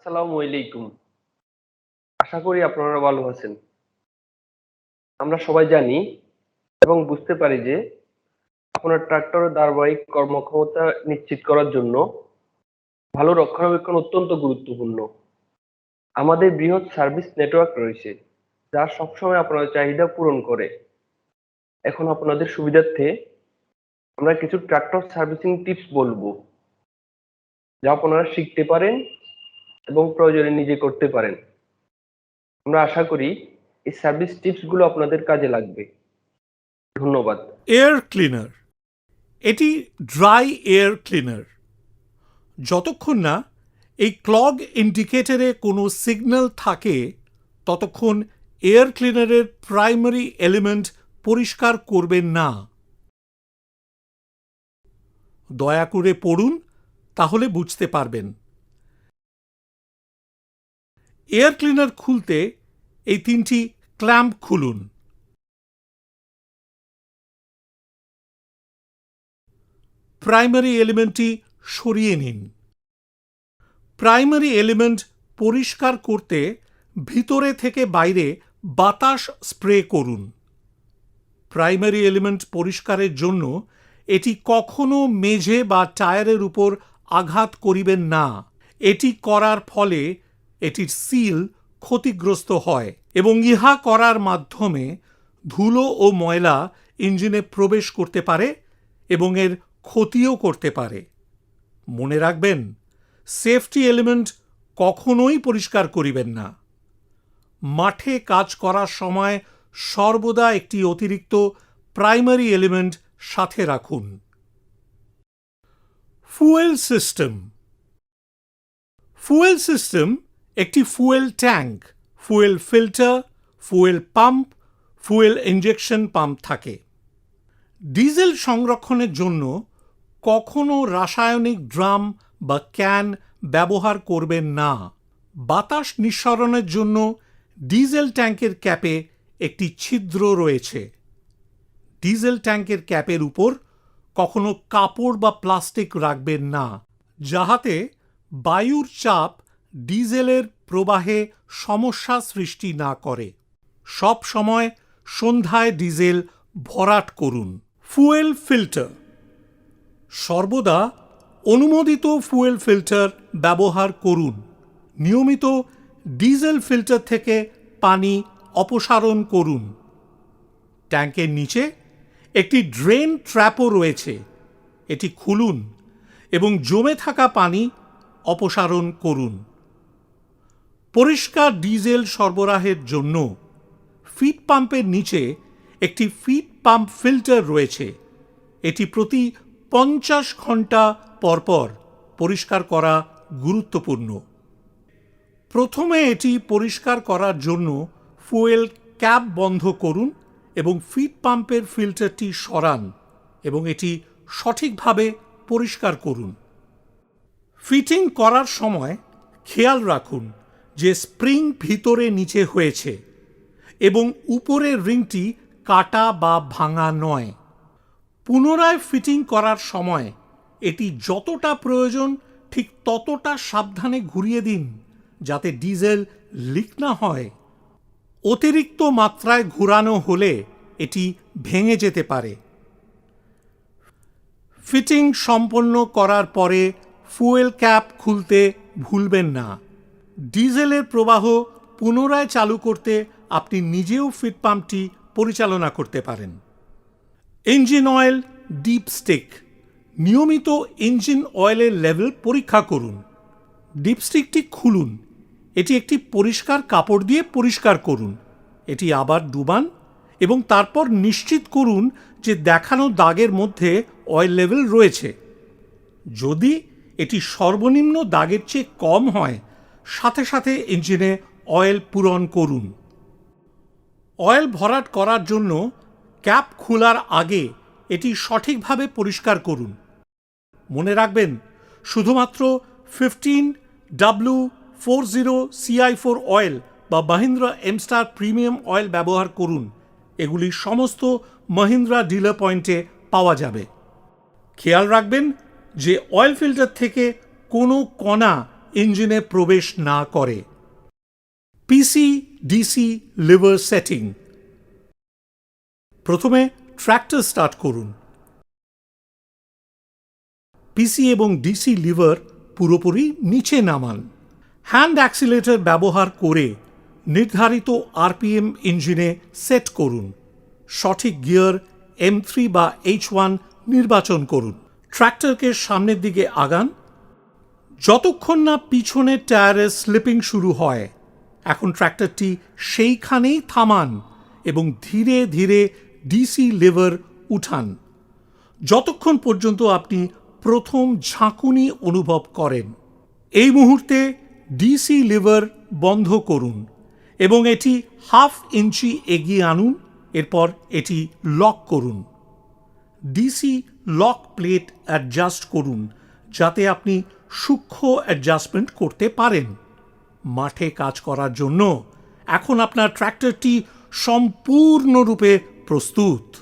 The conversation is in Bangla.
আসসালামু আলাইকুম। আশা করি আপনারা ভালো আছেন। আমরা সবাই জানি এবং বুঝতে পারি যে আপনার ট্রাক্টরের ধারাবাহিক কর্মক্ষমতা নিশ্চিত করার জন্য ভালো রক্ষণাবেক্ষণ অত্যন্ত গুরুত্বপূর্ণ। আমাদের বৃহৎ সার্ভিস নেটওয়ার্ক রয়েছে, যা সবসময় আপনার চাহিদা পূরণ করে। এখন আপনাদের সুবিধার্থে আমরা কিছু ট্রাক্টর সার্ভিসিং টিপস বলব, যা আপনারা শিখতে পারেন এবং প্রয়োজনে নিজে করতে পারেন। আমরা আশা করি এই সার্ভিস টিপসগুলো আপনাদের কাজে লাগবে। ধন্যবাদ। এয়ার ক্লিনার এটি ড্রাই এয়ার ক্লিনার যতক্ষণ না এই ক্লগ ইন্ডিকেটরে কোনো সিগন্যাল থাকে, ততক্ষণ এয়ার ক্লিনারের প্রাইমারি এলিমেন্ট পরিষ্কার করবেন না। দয়া করে পড়ুন, তাহলে বুঝতে পারবেন। এয়ার ক্লিনার খুলতে এই তিনটি ক্ল্যাম্প খুলুন। প্রাইমারি এলিমেন্টটি সরিয়ে নিন। প্রাইমারি এলিমেন্ট পরিষ্কার করতে ভিতরে থেকে বাইরে বাতাস স্প্রে করুন। প্রাইমারি এলিমেন্ট পরিষ্কারের জন্য এটি কখনো মেঝে বা টায়ারের উপর আঘাত করিবেন না। এটি করার ফলে এটির সিল ক্ষতিগ্রস্ত হয় এবং ইহা করার মাধ্যমে ধুলো ও ময়লা ইঞ্জিনে প্রবেশ করতে পারে এবং এর ক্ষতিও করতে পারে। মনে রাখবেন, সেফটি এলিমেন্ট কখনোই পরিষ্কার করিবেন না। মাঠে কাজ করার সময় সর্বদা একটি অতিরিক্ত প্রাইমারি এলিমেন্ট সাথে রাখুন। Fuel system. ফুয়েল সিস্টেম একটি fuel tank, fuel filter, fuel pump, fuel injection pump থাকে। ডিজেল সংরক্ষণের জন্য কখনো রাসায়নিক ড্রাম বা ক্যান ব্যবহার করবেন না। বাতাস নিঃসরণের জন্য ডিজেল ট্যাঙ্কের ক্যাপে একটি ছিদ্র রয়েছে। ডিজেল ট্যাঙ্কের ক্যাপের উপর কখনো কাপড় বা প্লাস্টিক রাখবেন না, যাহাতে বায়ুর চাপ ডিজেলের প্রবাহে সমস্যা সৃষ্টি না করে। সব সময় সন্ধ্যায় ডিজেল ভরাট করুন। Fuel filter. সর্বদা অনুমোদিত ফুয়েল ফিল্টার ব্যবহার করুন। নিয়মিত ডিজেল ফিল্টার থেকে পানি অপসারণ করুন। ট্যাঙ্কের নিচে একটি ড্রেন ট্র্যাপও রয়েছে। এটি খুলুন এবং জমে থাকা পানি অপসারণ করুন। পরিষ্কার ডিজেল সরবরাহের জন্য ফিট পাম্পের নিচে একটি ফিট পাম্প ফিল্টার রয়েছে। এটি প্রতি পঞ্চাশ ঘণ্টা পরপর পরিষ্কার করা গুরুত্বপূর্ণ। প্রথমে এটি পরিষ্কার করার জন্য ফুয়েল ক্যাপ বন্ধ করুন এবং ফিট পাম্পের ফিল্টারটি সরান এবং এটি সঠিকভাবে পরিষ্কার করুন। ফিটিং করার সময় খেয়াল রাখুন। যে স্প্রিং ভিতরে নিচে হয়েছে এবং উপরের রিংটি কাটা বা ভাঙা নয়। পুনরায় ফিটিং করার সময় এটি যতটা প্রয়োজন, ঠিক ততটা সাবধানে ঘুরিয়ে দিন যাতে ডিজেল লিক না হয়। অতিরিক্ত মাত্রায় ঘুরানো হলে এটি ভেঙে যেতে পারে। ফিটিং সম্পন্ন করার পরে ফুয়েল ক্যাপ খুলতে ভুলবেন না। ডিজেলের প্রবাহ পুনরায় চালু করতে আপনি নিজেও ফিট পাম্পটি পরিচালনা করতে পারেন। Engine oil dipstick. নিয়মিত ইঞ্জিন অয়েলের লেভেল পরীক্ষা করুন। ডিপস্টিকটি খুলুন। এটি একটি পরিষ্কার কাপড় দিয়ে পরিষ্কার করুন। এটি আবার ডুবান এবং তারপর নিশ্চিত করুন যে দেখানো দাগের মধ্যে অয়েল লেভেল রয়েছে। যদি এটি সর্বনিম্ন দাগের চেয়ে কম হয় সাথে সাথে ইঞ্জিনে অয়েল পূরণ করুন। অয়েল ভরাট করার জন্য ক্যাপ খোলার আগে এটি সঠিকভাবে পরিষ্কার করুন। মনে রাখবেন, শুধুমাত্র fifteen W four zero CI four oil বা মাহিন্দ্রা এমস্টার প্রিমিয়াম অয়েল ব্যবহার করুন। এগুলি সমস্ত মহিন্দ্রা ডিলার পয়েন্টে পাওয়া যাবে। খেয়াল রাখবেন যে অয়েল ফিল্টার থেকে কোনো কণা ইঞ্জিনে প্রবেশ না করে। পিসি ডিসি লিভার সেটিং প্রথমে ট্র্যাক্টর স্টার্ট করুন। পিসি এবং ডিসি লিভার পুরোপুরি নিচে নামান। হ্যান্ড অ্যাক্সিলেটর ব্যবহার করে নির্ধারিত আরপিএম ইঞ্জিনে সেট করুন। সঠিক গিয়ার এম থ্রি বা এইচ ওয়ান নির্বাচন করুন। ট্র্যাক্টরকে সামনের দিকে আগান। যতক্ষণ না পিছনের টায়ারের স্লিপিং শুরু হয়, এখন ট্র্যাক্টরটি সেইখানেই থামান এবং ধীরে ধীরে ডিসি লিভার উঠান। যতক্ষণ পর্যন্ত আপনি প্রথম ঝাঁকুনি অনুভব করেন, এই মুহূর্তে ডিসি লিভার বন্ধ করুন এবং এটি হাফ ইঞ্চি এগিয়ে আনুন, এরপর এটি লক করুন। ডিসি লক প্লেট অ্যাডজাস্ট করুন, যাতে আপনি সূক্ষ্ম অ্যাডজাস্টমেন্ট করতে পারেন। মাঠে কাজ করার জন্য এখন আপনার ট্র্যাক্টরটি সম্পূর্ণরূপে প্রস্তুত।